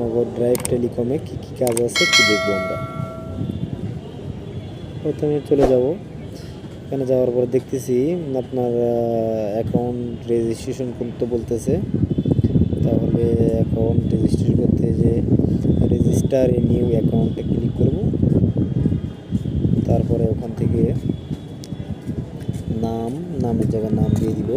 নগর drive টেলিকমে কী কী কাজ আছে একটু দেখব আমরা। প্রথমে চলে যাব। এখানে যাওয়ার পর দেখতেছি আপনার অ্যাকাউন্ট রেজিস্ট্রেশন করতে বলতেছে। তাহলে অ্যাকাউন্ট রেজিস্ট্রেশন করতে যে রেজিস্টার এ নিউ অ্যাকাউন্টে ক্লিক করব। তারপরে ওখান থেকে নাম, নামের জায়গায় নাম দিয়ে দিব।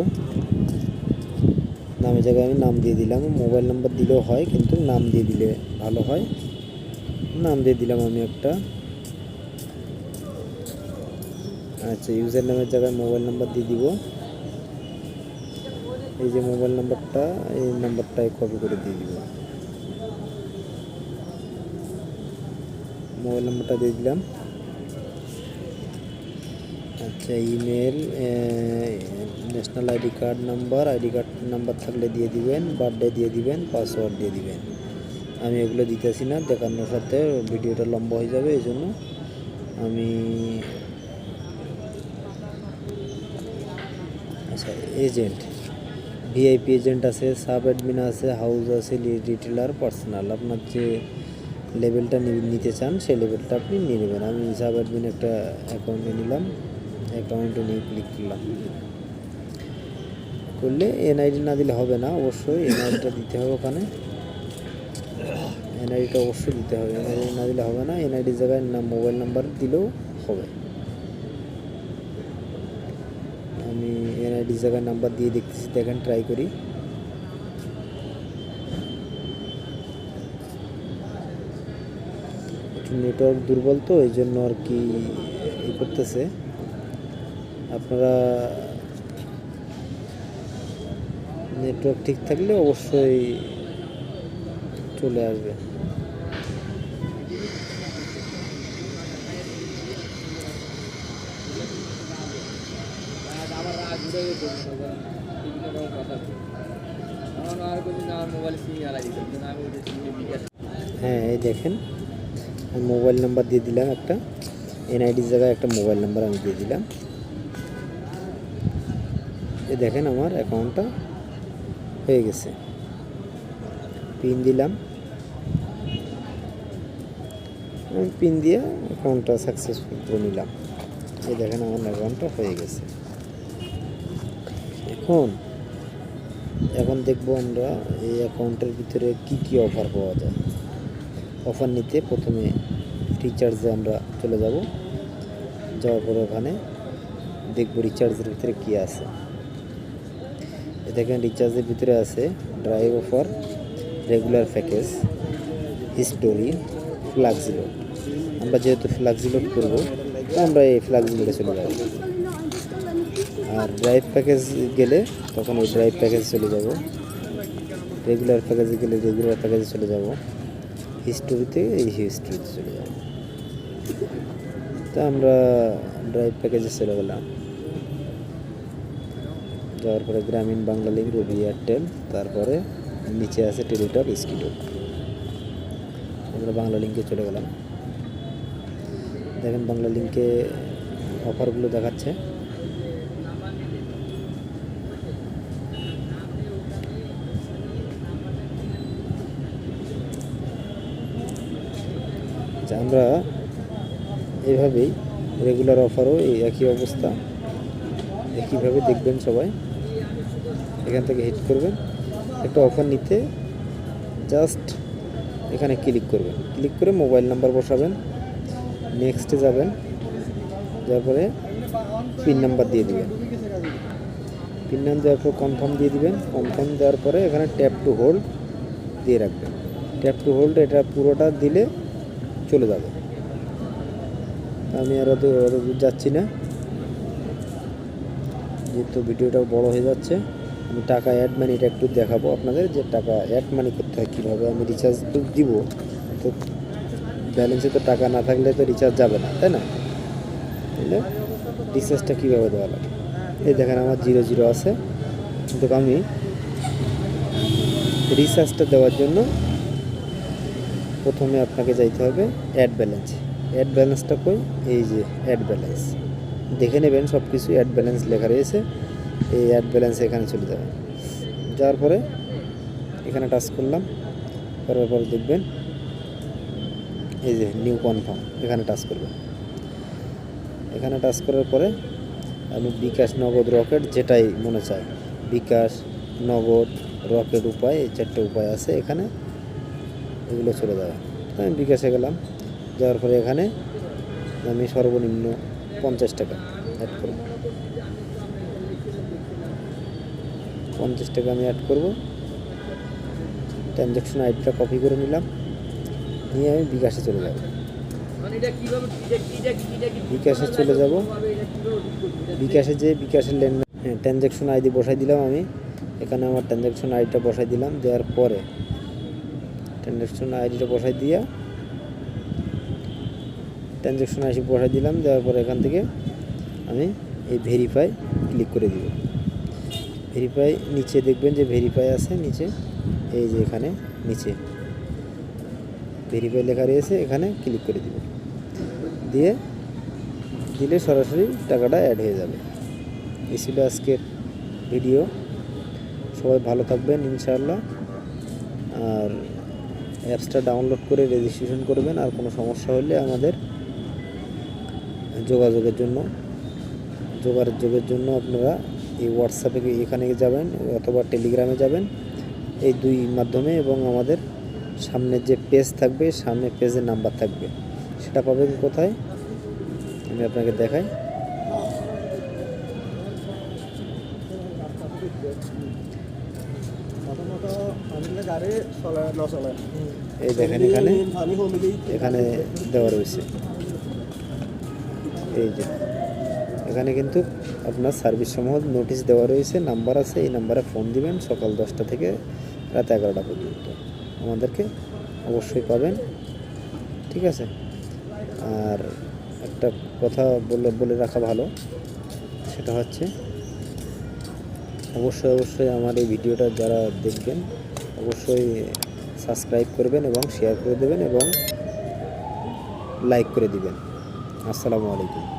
নামের জায়গায় আমি নাম দিয়ে দিলাম। মোবাইল নাম্বার দিলেও হয়, কিন্তু নাম দিয়ে দিলে ভালো হয়। নাম দিয়ে দিলাম আমি একটা। আচ্ছা ইউজার নামের জায়গায় মোবাইল নাম্বার দিয়ে দিব। এই যে মোবাইল নাম্বারটা, এই নাম্বারটায় কপি করে দিয়ে দিব। মোবাইল নাম্বারটা দিয়ে দিলাম। আচ্ছা email national ID card number ID card number থাকলে দিয়ে দিবেন বার্থডে দিয়ে দিবেন পাসওয়ার্ড দিয়ে দিবেন। আমি এগুলো দিতেছি না, দেখানোর সাথে ভিডিওটা লম্বা হয়ে যাবে এই জন্য আমি আচ্ছা এজেন্ট ভিআইপি এজেন্ট আছে সাব অ্যাডমিন আছে হাউস আছে রিটেলার পার্সোনাল আপনার যে লেভেলটা নিতে চান, সেই লেভেলটা আপনি নিয়ে নেবেন। আমি সাব অ্যাডমিন একটা অ্যাকাউন্টে নিলাম অ্যাকাউন্টে নিয়ে ক্লিক করলাম। করলে এনআইডি না দিলে হবে না, অবশ্যই এনআইডিটা দিতে হবে ওখানে। এনআইডিটা অবশ্যই দিতে হবে, এনআইডি না দিলে হবে না এনআইডির জায়গায় না, মোবাইল নাম্বার দিলেও হবে। আমি এনআইডির জায়গায় নাম্বার দিয়ে দেখতেছি, দেখেন ট্রাই করি। নেটওয়ার্ক দুর্বল তো এই জন্য আর কি করতেছে। আপনারা নেটওয়ার্ক ঠিক থাকলে অবশ্যই চলে আসবে। হ্যাঁ এই দেখেন মোবাইল নাম্বার দিয়ে দিলাম একটা। এনআইডির জায়গায় একটা মোবাইল নাম্বার আমি দিয়ে দিলাম। এই দেখেন আমার অ্যাকাউন্টটা হয়ে গেছে। পিন দিলাম। পিন দিয়ে অ্যাকাউন্টটা সাকসেসফুল করে নিলাম। এই দেখেন আমার অ্যাকাউন্টটা হয়ে গেছে। এখন এখন দেখব আমরা এই অ্যাকাউন্টের ভিতরে কি কি অফার পাওয়া যায়। অফার নিতে প্রথমে রিচার্জে আমরা চলে যাব। যাওয়ার পরে ওখানে দেখব রিচার্জের ভিতরে কী আছে। দেখেন রিচার্জের ভিতরে আছে drive offer regular package history Flexiload আমরা যেহেতু ফ্লাক্সিলোড করব আমরা এই ফ্লাক্সিলোডে চলে যাব। আর ড্রাইভ প্যাকেজ গেলে তখন ওই ড্রাইভ প্যাকেজ চলে যাব। রেগুলার প্যাকেজে গেলে রেগুলার প্যাকেজে চলে যাব। হিস্টোরিতে এই হিস্টোরিতে চলে যাব। তা আমরা ড্রাইভ প্যাকেজে চলে গেলাম। যাওয়ার পরে গ্রামীণ বাংলা লিঙ্ক রবি এয়ারটেল, তারপরে নিচে আছে টেলিটক, স্কিডো। আমরা বাংলা লিঙ্কে চলে গেলাম। দেখেন বাংলা লিঙ্কে অফারগুলো দেখাচ্ছে। আচ্ছা আমরা এইভাবেই রেগুলার অফারও এই একই অবস্থা। একইভাবে দেখবেন সবাই। এখান থেকে হিট করবেন। একটা অফার নিতে জাস্ট এখানে ক্লিক করবেন। ক্লিক করে মোবাইল নাম্বার বসাবেন। নেক্সটে যাবেন। যার পরে পিন নাম্বার দিয়ে দিবেন। পিন নাম্বার দেওয়ার পর কনফার্ম দিয়ে দিবেন। কনফার্ম দেওয়ার পরে এখানে ট্যাপ টু হোল্ড দিয়ে রাখবেন। ট্যাপ টু হোল্ড এটা পুরোটা দিলে চলে যাবে। আমি আর অত অত যাচ্ছি না। যেহেতু ভিডিওটা বড় হয়ে যাচ্ছে। আমি টাকা অ্যাড মানিটা একটু দেখাবো আপনাদের যে টাকা অ্যাড মানি করতে হয়, কীভাবে আমি রিচার্জ তো দিব। তো ব্যালেন্সে তো টাকা না থাকলে তো রিচার্জ যাবে না, তাই না? তাহলে রিচার্জটা কীভাবে দেওয়া লাগে? এই দেখেন আমার জিরো জিরো আছে। কিন্তু আমি রিচার্জটা দেওয়ার জন্য প্রথমে আপনাকে যাইতে হবে অ্যাড ব্যালেন্স অ্যাড ব্যালেন্সটা কই? এই যে অ্যাড ব্যালেন্স দেখে নেবেন সব কিছু অ্যাড ব্যালেন্স লেখা রয়েছে। এই অ্যাড ব্যালেন্স এখানে চলে যাবে। যাওয়ার পরে এখানে টাচ করলাম, করার পর দেখবেন এই যে নিউ কনফার্ম এখানে টাচ করবেন। এখানে টাচ করার পরে আপনি বিকাশ নগদ রকেট যেটাই মনে চায়, বিকাশ নগদ রকেট উপায়, এই চারটে উপায় আছে এখানে, এগুলো চলে যাবে। আমি বিকাশে গেলাম, যাওয়ার পরে এখানে আমি সর্বনিম্ন পঞ্চাশ টাকা অ্যাড করব পঞ্চাশ টাকা আমি অ্যাড করব। ট্রানজ্যাকশন আইডিটা কপি করে নিলাম। নিয়ে আমি বিকাশে চলে যাব। বিকাশে চলে যাব। বিকাশে যে বিকাশের লেনদেন হ্যাঁ ট্রানজ্যাকশন আইডি বসাই দিলাম আমি। এখানে আমার ট্রানজ্যাকশন আইডিটা বসাই দিলাম, দেওয়ার পরে ট্রানজ্যাকশন আইডিটা বসাই দিয়া ট্রানজ্যাকশন আইডি বসাই দিলাম, দেওয়ার পরে এখান থেকে আমি এই ভেরিফাই ক্লিক করে দিব। ভেরিফাই নিচে দেখবেন যে ভেরিফাই আছে, নিচে, এই যে এখানে, নিচে। ভেরিফাই লেখা রয়েছে, এখানে ক্লিক করে দিব দিয়ে, দিলে সরাসরি টাকাটা অ্যাড হয়ে যাবে। এই ছিল আজকের ভিডিও সবাই ভালো থাকবেন, ইনশাআল্লাহ। আর অ্যাপসটা ডাউনলোড করে রেজিস্ট্রেশন করবেন, আর কোনো সমস্যা হলে আমাদের যোগাযোগের জন্য যোগাযোগের জন্য আপনারা এই হোয়াটসঅ্যাপে এখানে যাবেন অথবা টেলিগ্রামে যাবেন। এই দুই মাধ্যমে এবং আমাদের সামনের যে পেজ থাকবে সামনের পেজের নাম্বার থাকবে। সেটা পাবেন কোথায়? আমি আপনাকে দেখাই। এই দেখেন এখানে। এখানে দেওয়া রয়েছে। এই যে, এখানে কিন্তু আপনার সার্ভিস সমূহ নোটিশ দেওয়া রয়েছে নাম্বার আছে, এই নাম্বারে ফোন দিবেন, সকাল দশটা থেকে রাত এগারোটা পর্যন্ত। আমাদেরকে অবশ্যই পাবেন, ঠিক আছে? আর একটা কথা বলে বলে রাখা ভালো, সেটা হচ্ছে অবশ্যই অবশ্যই আমার এই ভিডিওটা যারা দেখবেন, অবশ্যই সাবস্ক্রাইব করবেন এবং শেয়ার করে দেবেন এবং লাইক করে দিবেন। আসসালামু আলাইকুম।